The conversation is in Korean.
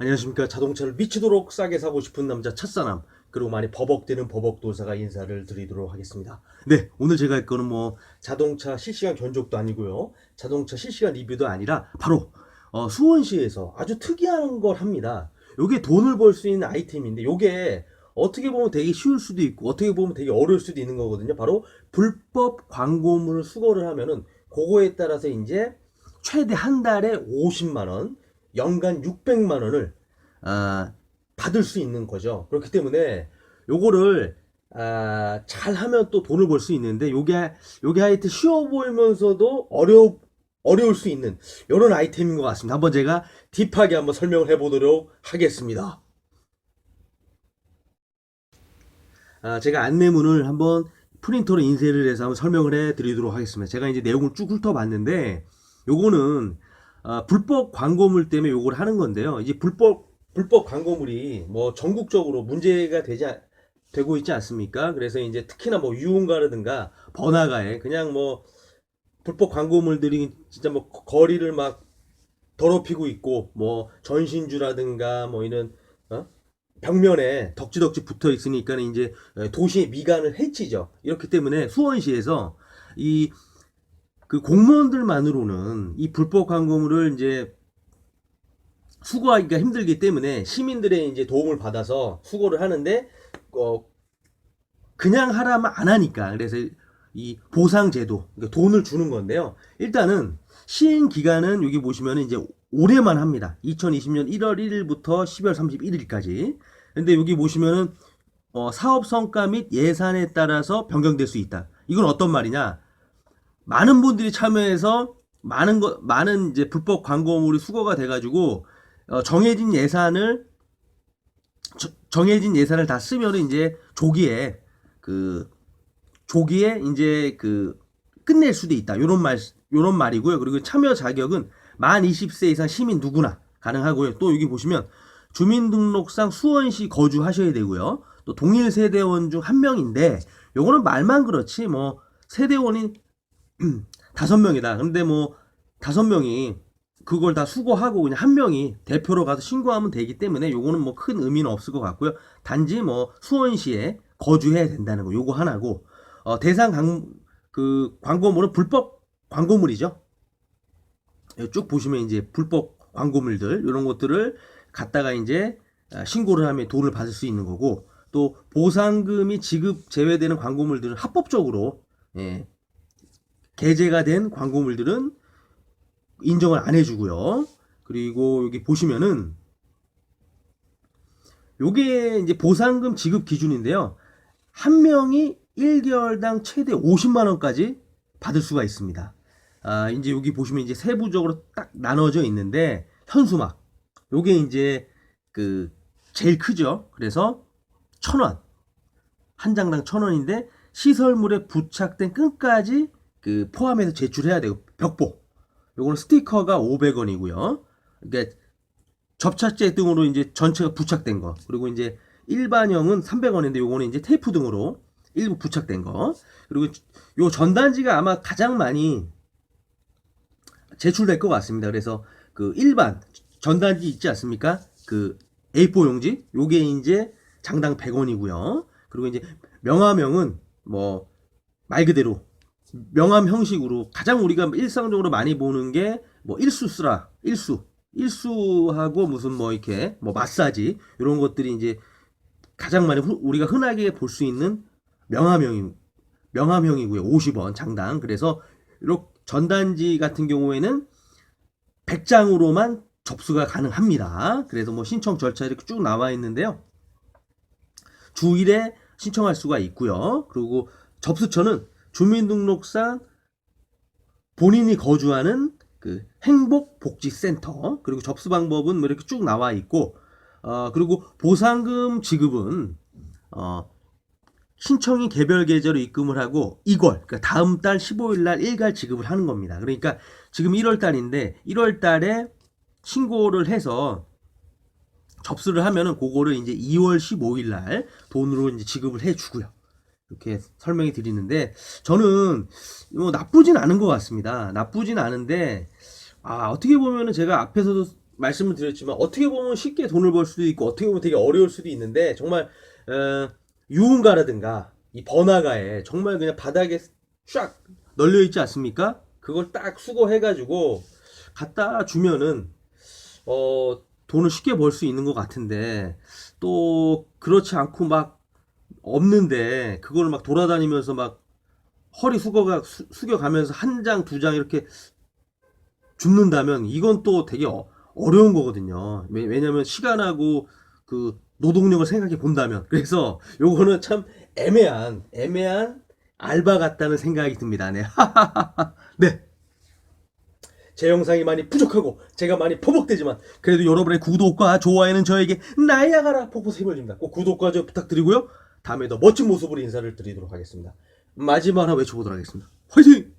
안녕하십니까. 자동차를 미치도록 싸게 사고 싶은 남자 첫사람 그리고 많이 버벅대는 버벅도사가 인사를 드리도록 하겠습니다. 네 오늘 제가 할 거는 뭐 자동차 실시간 견적도 아니고요. 자동차 실시간 리뷰도 아니라 바로 어, 수원시에서 아주 특이한 걸 합니다. 요게 돈을 벌 수 있는 아이템인데 요게 어떻게 보면 되게 쉬울 수도 있고 어떻게 보면 되게 어려울 수도 있는 거거든요. 바로 불법 광고물을 수거를 하면은 그거에 따라서 이제 최대 한 달에 50만 원 연간 600만 원을 아, 받을 수 있는 거죠. 그렇기 때문에 요거를 아, 잘 하면 또 돈을 벌 수 있는데 요게 요게 하여튼 쉬워 보이면서도 어려 어려울 수 있는 이런 아이템인 것 같습니다. 한번 제가 딥하게 한번 설명을 해보도록 하겠습니다. 아, 제가 안내문을 한번 프린터로 인쇄를 해서 한번 설명을 해 드리도록 하겠습니다. 제가 이제 내용을 쭉 훑어봤는데 요거는 아, 불법 광고물 때문에 요걸 하는 건데요. 이제 불법 불법 광고물이 뭐 전국적으로 문제가 되지 않- 되고 있지 않습니까? 그래서 이제 특히나 뭐 유흥가라든가 번화가에 그냥 뭐 불법 광고물들이 진짜 뭐 거리를 막 더럽히고 있고 뭐 전신주라든가 뭐 이런 어? 벽면에 덕지덕지 붙어 있으니까 이제 도시의 미간을 해치죠. 이렇기 때문에 수원시에서 이 그 공무원들만으로는 이 불법 광고물을 이제 수거하기가 힘들기 때문에 시민들의 이제 도움을 받아서 수거를 하는데 어 그냥 하라면 안 하니까 그래서 이 보상 제도 그러니까 돈을 주는 건데요. 일단은 시행 기간은 여기 보시면 이제 올해만 합니다. 2020년 1월 1일부터 12월 31일까지. 근데 여기 보시면은 어, 사업 성과 및 예산에 따라서 변경될 수 있다. 이건 어떤 말이냐? 많은 분들이 참여해서 많은 거 많은 이제 불법 광고물이 수거가 돼가지고 어, 정해진 예산을 저- 정해진 예산을 다 쓰면 이제 조기에 그 조기에 이제 그 끝낼 수도 있다. 요런 말 요런 말이고요. 그리고 참여 자격은 만 20세 이상 시민 누구나 가능하고요. 또 여기 보시면 주민등록상 수원시 거주하셔야 되고요. 또 동일 세대원 중 한 명인데 요거는 말만 그렇지 뭐 세대원이 다섯 명이다. 근데 뭐 다섯 명이 그걸 다 수거하고 그냥 한 명이 대표로 가서 신고하면 되기 때문에 요거는 뭐 큰 의미는 없을 것 같고요. 단지 뭐 수원시에 거주해야 된다는 거 요거 하나고 어, 대상 강, 그 광고물은 불법 광고물이죠. 여기 쭉 보시면 이제 불법 광고물들 이런 것들을 갖다가 이제 아, 신고를 하면 돈을 받을 수 있는 거고 또 보상금이 지급 제외되는 광고물들은 합법적으로 예, 게재가 된 광고물들은 인정을 안 해주고요. 그리고 여기 보시면은 요게 이제 보상금 지급 기준인데요. 한 명이 1개월당 최대 50만 원까지 받을 수가 있습니다. 아, 이제 여기 보시면 이제 세부적으로 딱 나눠져 있는데 현수막 요게 이제 그 제일 크죠. 그래서 천 원. 한 장당 천 원인데 시설물에 부착된 끈까지 그 포함해서 제출해야 되고 벽보. 요거는 스티커가 500원이고요. 그러니까 접착제 등으로 이제 전체가 부착된 거. 그리고 이제 일반형은 300원인데 요거는 이제 테이프 등으로 일부 부착된 거. 그리고 요 전단지가 아마 가장 많이 제출될 것 같습니다. 그래서 그 일반 전단지 있지 않습니까? 그 A4 용지 요게 이제 장당 100원이고요. 그리고 이제 명함형은 뭐 말 그대로 명함 형식으로 가장 우리가 일상적으로 많이 보는 게 뭐 일수 쓰라 일수. 일수하고 무슨 뭐 이렇게 뭐 마사지 이런 것들이 이제 가장 많이 후- 우리가 흔하게 볼 수 있는 명함형이 명함형이고요. 50원 장당. 그래서 이렇게 전단지 같은 경우에는 100장으로만 접수가 가능합니다. 그래서 뭐 신청 절차 이렇게 쭉 나와 있는데요. 주일에 신청할 수가 있고요. 그리고 접수처는 주민등록상 본인이 거주하는 그 행복복지센터 그리고 접수 방법은 뭐 이렇게 쭉 나와 있고 어 그리고 보상금 지급은 어 신청이 개별 계좌로 입금을 하고 이걸 그러니까 다음 달 15일 날 일괄 지급을 하는 겁니다. 그러니까 지금 1월 달인데 1월 달에 신고를 해서 접수를 하면은 그거를 이제 2월 15일 날 돈으로 이제 지급을 해 주고요. 이렇게 설명이 드리는데 저는 뭐 나쁘진 않은 것 같습니다. 나쁘진 않은데 아 어떻게 보면은 제가 앞에서도 말씀을 드렸지만 어떻게 보면 쉽게 돈을 벌 수도 있고 어떻게 보면 되게 어려울 수도 있는데 정말 어, 유흥가라든가 이 번화가에 정말 그냥 바닥에 쫙 널려 있지 않습니까? 그걸 딱 수거해가지고 갖다 주면은 어 돈을 쉽게 벌 수 있는 것 같은데 또 그렇지 않고 막 없는데 그걸 막 돌아다니면서 막 허리 숙어가 수, 숙여가면서 한 장 두 장 이렇게 줍는다면 이건 또 되게 어, 어려운 거거든요. 왜, 왜냐면 시간하고 그 노동력을 생각해 본다면 그래서 요거는 참 애매한 애매한 알바 같다는 생각이 듭니다. 네. 네. 제 영상이 많이 부족하고 제가 많이 퍼벅대지만 그래도 여러분의 구독과 좋아요는 저에게 나야가라 폭포수 힘을 줍니다. 꼭 구독과 좋아요 부탁드리고요. 다음에 더 멋진 모습으로 인사를 드리도록 하겠습니다. 마지막 하나 외쳐보도록 하겠습니다. 화이팅!